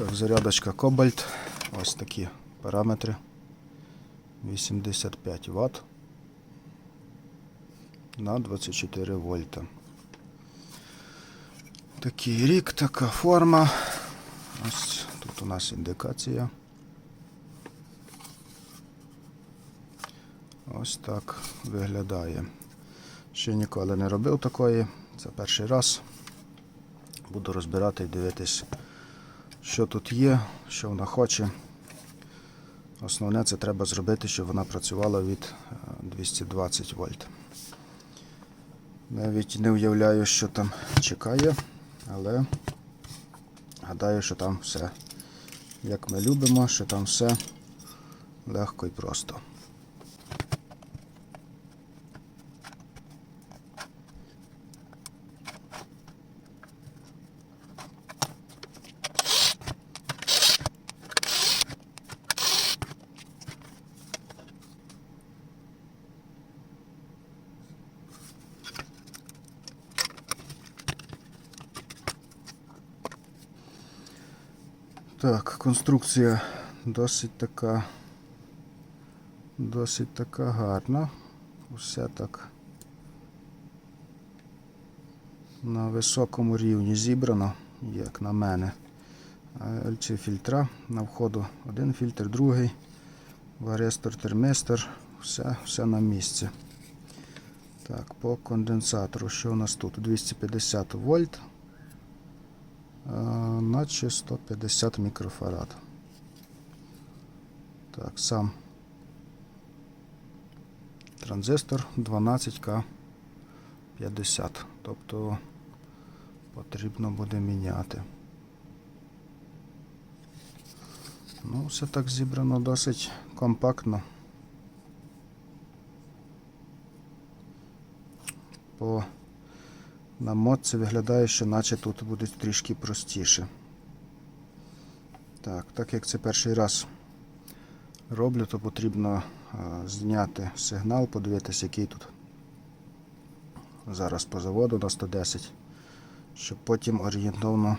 Так, зарядочка Кобальт. Ось такі параметри. 85 Вт на 24 вольта. Такий рік, така форма. Ось тут у нас індикація. Ось так виглядає. Ще ніколи не робив такої. Це перший раз. Буду розбирати і дивитись, що тут є, що вона хоче. Основне це треба зробити, щоб вона працювала від е, 220 вольт. Навіть не уявляю, що там чекає, але гадаю, що там все як ми любимо, що там все легко і просто. Так, конструкція досить така. Досить така гарна. Все так на високому рівні зібрано, як на мене. LC фільтра на входу один фільтр, другий, варистор, термістор, все, все на місці. Так, по конденсатору, що у нас тут? 250 вольт. Е, наче 150 мікрофарад. Так, сам транзистор 12К50. Тобто потрібно буде міняти. Ну, все так зібрано досить компактно. По на модці виглядає, що наче тут буде трішки простіше. Так, так як це перший раз роблю, то потрібно зняти сигнал, подивитися, який тут зараз по заводу на 110, щоб потім орієнтовно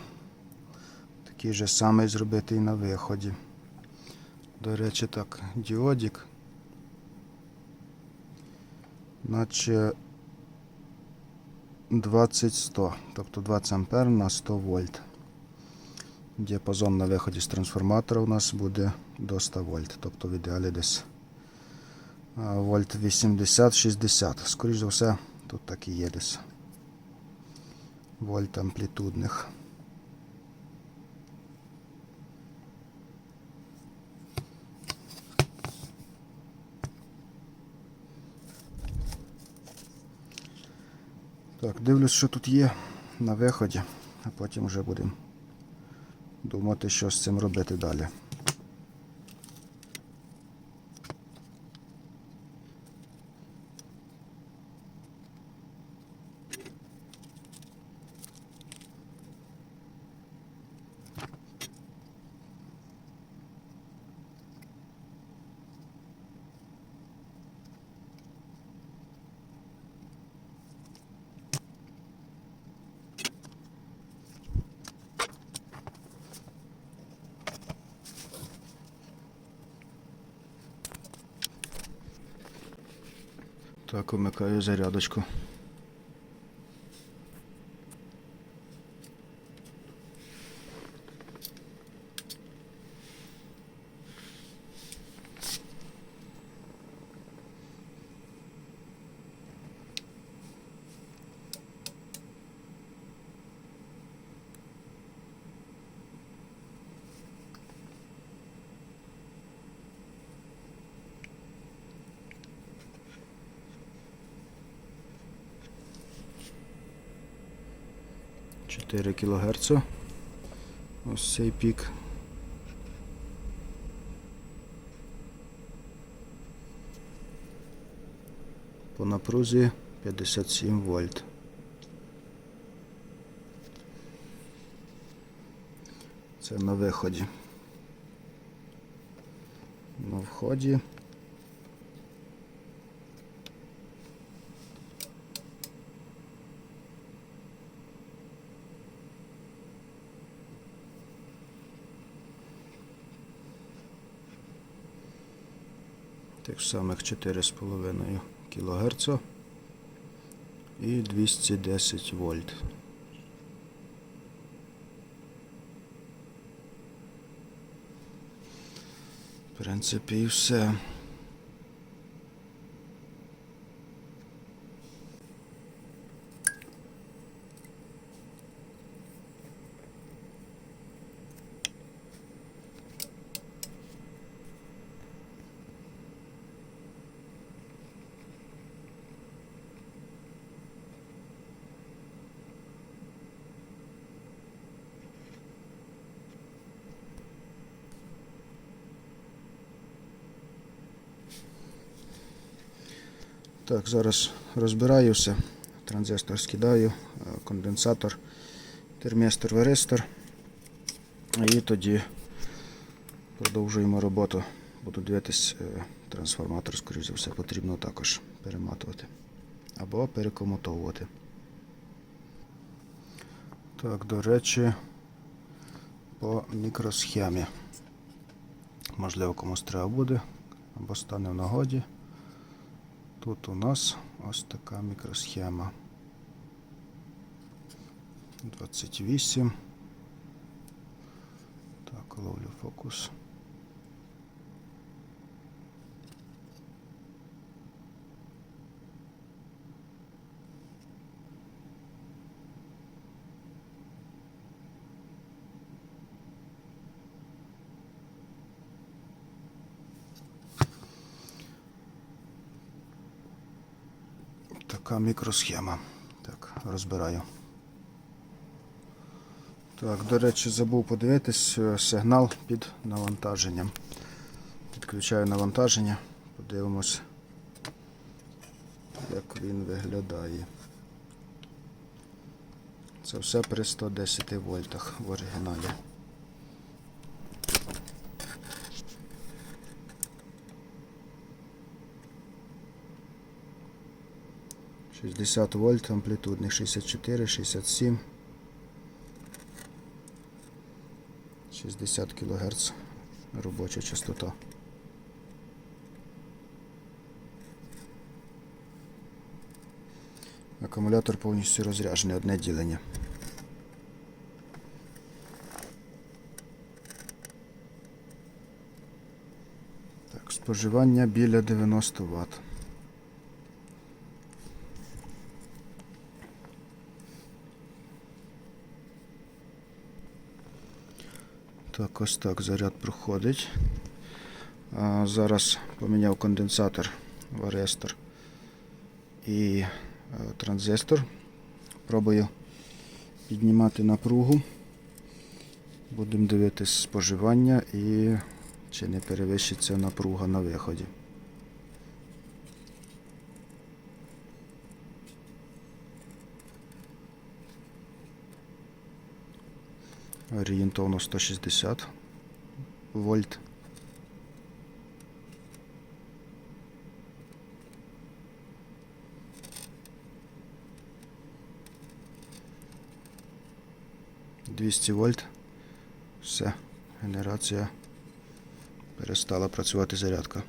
такий же самий зробити і на виході. До речі, так, діодік, наче 20-100, тобто 20 ампер на 100 вольт. Діапазон на виході з трансформатора у нас буде до 100 вольт, тобто в ідеалі десь вольт 80-60. Скоріше за все, тут так і є десь. Вольт амплітудних. Так, дивлюсь, що тут є на виході, а потім вже будемо думати, що з цим робити далі. Так, вмикаю зарядочку. Чотири кілогерца. Ось цей пік. По напрузі 57 вольт. Це на виході. На вході. Тих самих 4,5 кГц і 210 вольт. В принципі, і все. Так, зараз розбираю все. Транзистор скидаю, е, конденсатор, термістор, варистор. І тоді продовжуємо роботу. Буду дивитись е, трансформатор, скоріш за все, потрібно також перематувати. Або перекомутовувати. Так, до речі, по мікросхемі. Можливо, комусь треба буде, або стане в нагоді. Тут у нас ось така мікросхема. 28. Так, ловлю фокус. Така мікросхема. Так, розбираю. Так, до речі, забув подивитись е, сигнал під навантаженням. Підключаю навантаження, подивимось, як він виглядає. Це все при 110 вольтах в оригіналі. Шістдесят вольт, амплітудний 64, 67. 60 кГц робоча частота. Акумулятор повністю розряджений, одне ділення. Так, споживання біля 90 Вт. Так, ось так заряд проходить. Зараз поміняв конденсатор, варестор і е, транзистор. Пробую піднімати напругу. Будемо дивитись споживання і чи не перевищиться напруга на виході. Орієнтовно 160 вольт. Двісті вольт. Все, генерація перестала працювати зарядка.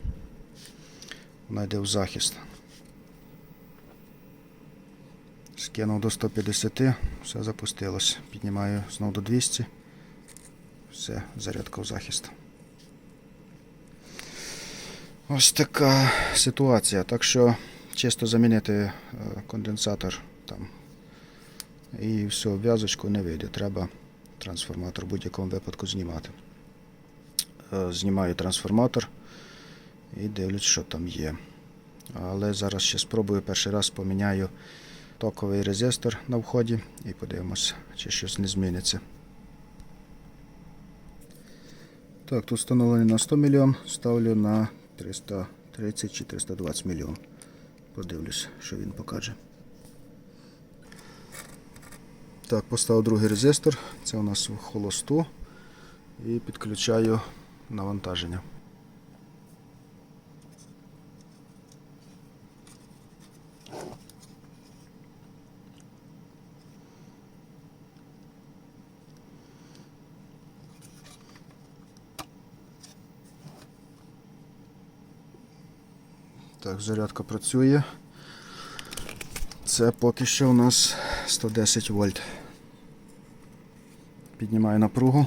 Вона йде в захист. Скинув до 150, все запустилось. Піднімаю знову до 200. Все, зарядка в захист. Ось така ситуація. Так що чисто замінити е, конденсатор там і все, в'язочку не вийде. Треба трансформатор в будь-якому випадку знімати. Е, Знімаю трансформатор і дивлюсь, що там є. Але зараз ще спробую перший раз поміняю токовий резистор на вході і подивимося, чи щось не зміниться. Так, тут встановлений на 100 мільйон, ставлю на 330 чи 320 мільйон. Подивлюсь, що він покаже. Так, поставив другий резистор, це у нас в холосту і підключаю навантаження. Так, зарядка працює. Це поки що у нас 110 вольт. Піднімаю напругу.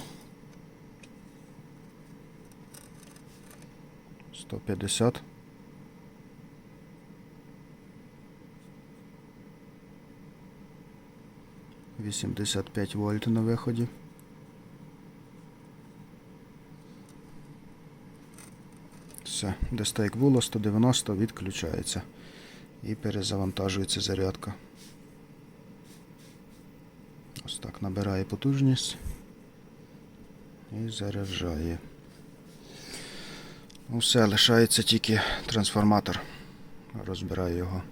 150. Вісімдесят п'ять вольт на виході. Все, де стейк було, 190 відключається. І перезавантажується зарядка. Ось так набирає потужність і заряджає. Ну все, лишається тільки трансформатор. Розбираю його.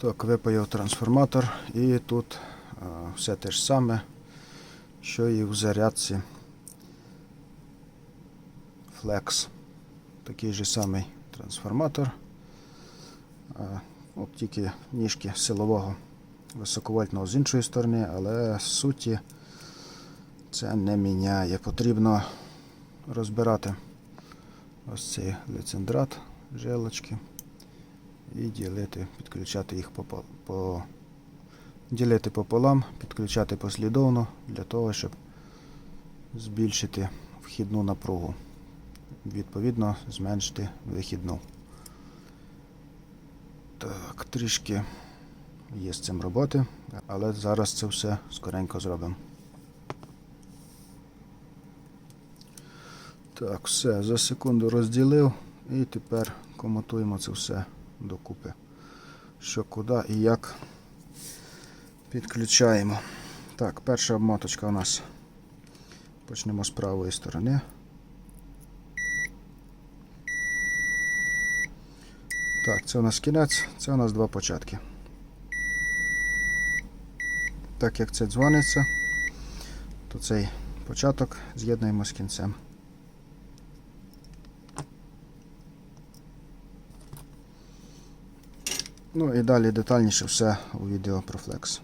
Так, випаяв трансформатор і тут а, все те ж саме, що і в зарядці Flex. Такий же самий трансформатор. От тільки ніжки силового високовольтного з іншої сторони, але суті це не міняє. Потрібно розбирати ось цей лицендрат, жилочки і ділити, підключати їх по, по ділити пополам, підключати послідовно для того, щоб збільшити вхідну напругу. Відповідно, зменшити вихідну. Так, трішки є з цим роботи, але зараз це все скоренько зробимо. Так, все, за секунду розділив і тепер комутуємо це все докупи. Що куди і як підключаємо. Так, перша обмоточка у нас. Почнемо з правої сторони. Так, це у нас кінець, це у нас два початки. Так як це дзвониться, то цей початок з'єднуємо з кінцем. Ну і далі детальніше все у відео про Flex.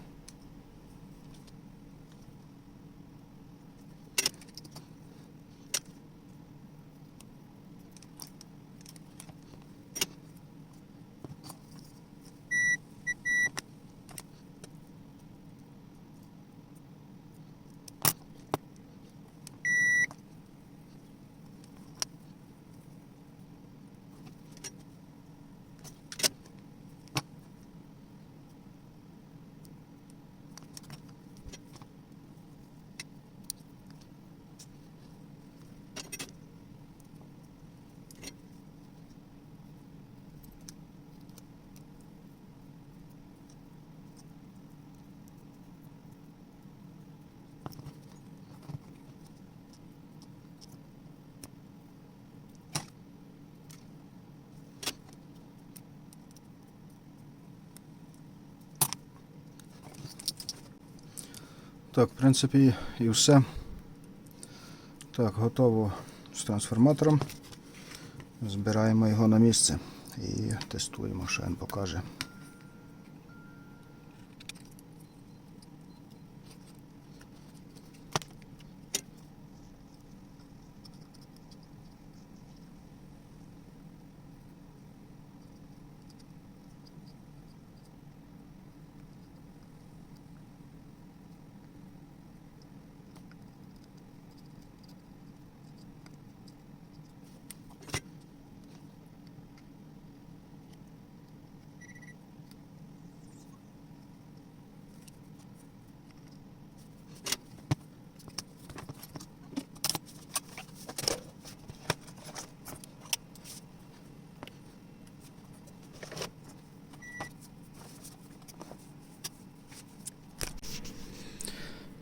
Так, в принципі, і все. Так, готово з трансформатором. Збираємо його на місце і тестуємо, що він покаже.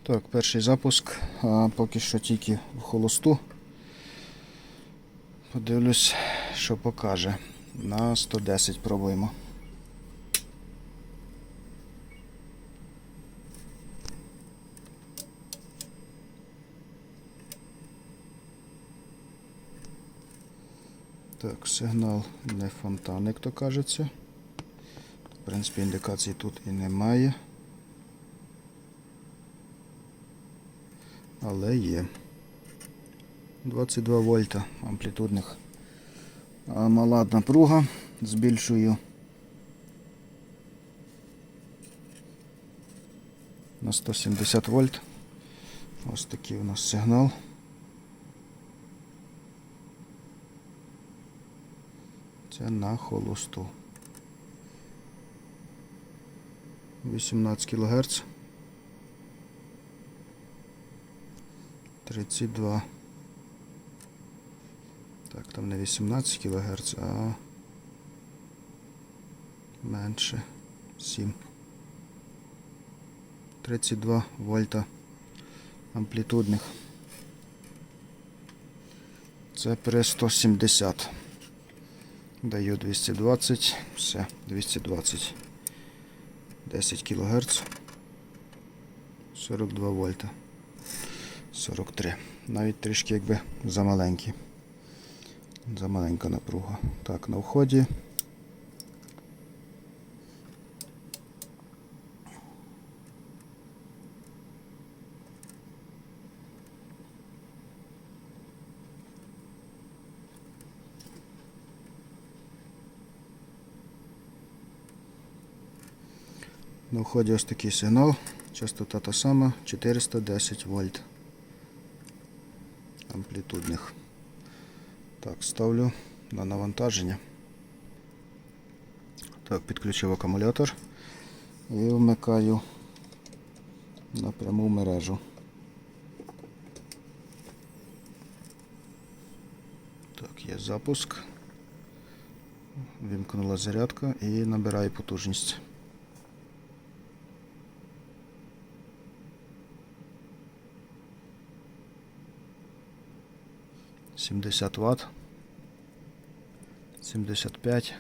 Так, перший запуск, а поки що тільки в холосту. Подивлюсь, що покаже. На 110 пробуємо. Так, сигнал не фонтан, як то кажеться. В принципі, індикацій тут і немає. Але є. 22 вольта амплітудних. Мала напруга збільшую на 170 вольт. Ось такий у нас сигнал. Це на холосту. 18 кГц. 32. Так, там не 18 кГц, а менше 7. 32 вольта амплітудних. Це при 170. Даю 220, все, 220. 10 кГц. 42 вольта. 43. Навіть трішки якби замаленькі. Замаленька напруга. Так, на вході. На вході ось такий сигнал. Частота та сама 410 вольт. Амплітудних. Так, ставлю на навантаження. Так, підключив акумулятор і вмикаю на пряму мережу. Так, є запуск. Вімкнула зарядка і набираю потужність. 70 Вт. 75.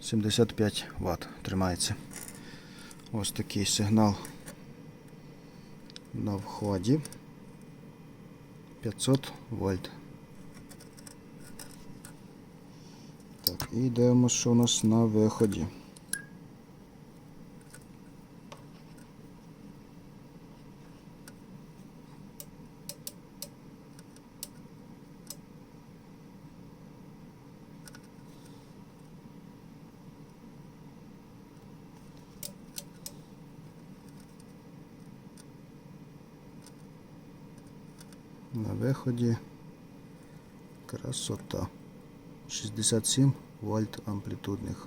75 Вт тримається. Ось такий сигнал на вході. 500 вольт. Так, і дивимося, що у нас на виході. На виході красота. 67 вольт амплітудних.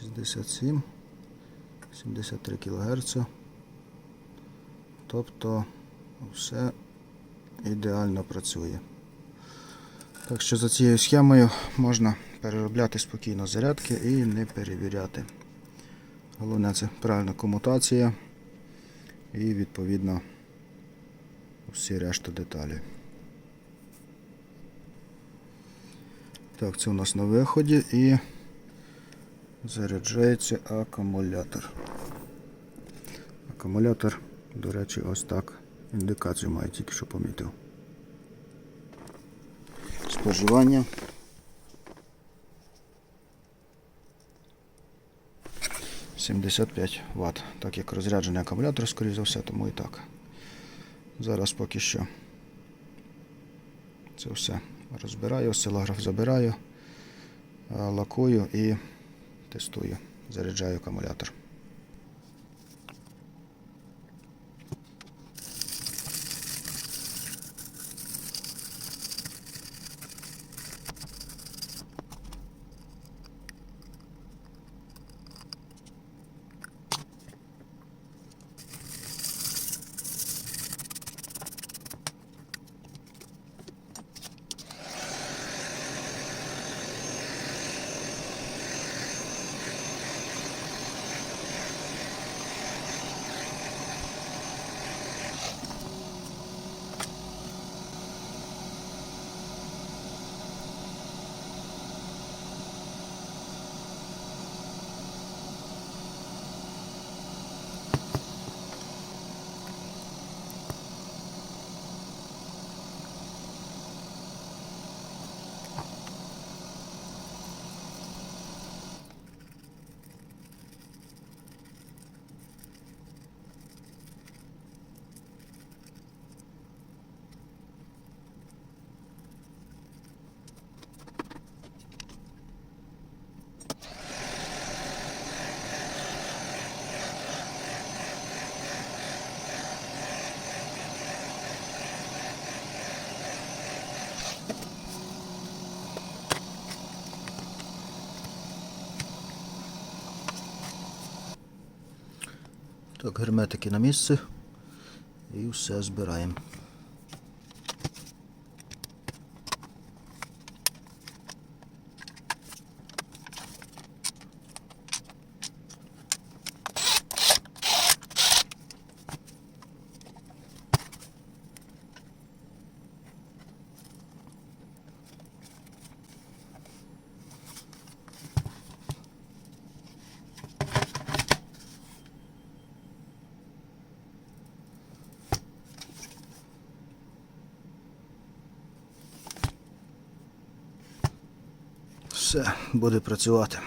67, 73 кГц. Тобто все ідеально працює. Так що за цією схемою можна переробляти спокійно зарядки і не перевіряти. Головне це правильна комутація і відповідно всі решта деталі. Так, це у нас на виході і заряджається акумулятор. Акумулятор, до речі, ось так. Індикацію має тільки що помітив. Споживання. Вт. Так як розряджений акумулятор, скоріш за все, тому і так. Зараз поки що це все розбираю, осцилограф забираю, лакую і тестую, заряджаю акумулятор. Так, герметики на місце. І все збираємо. Все, буде працювати.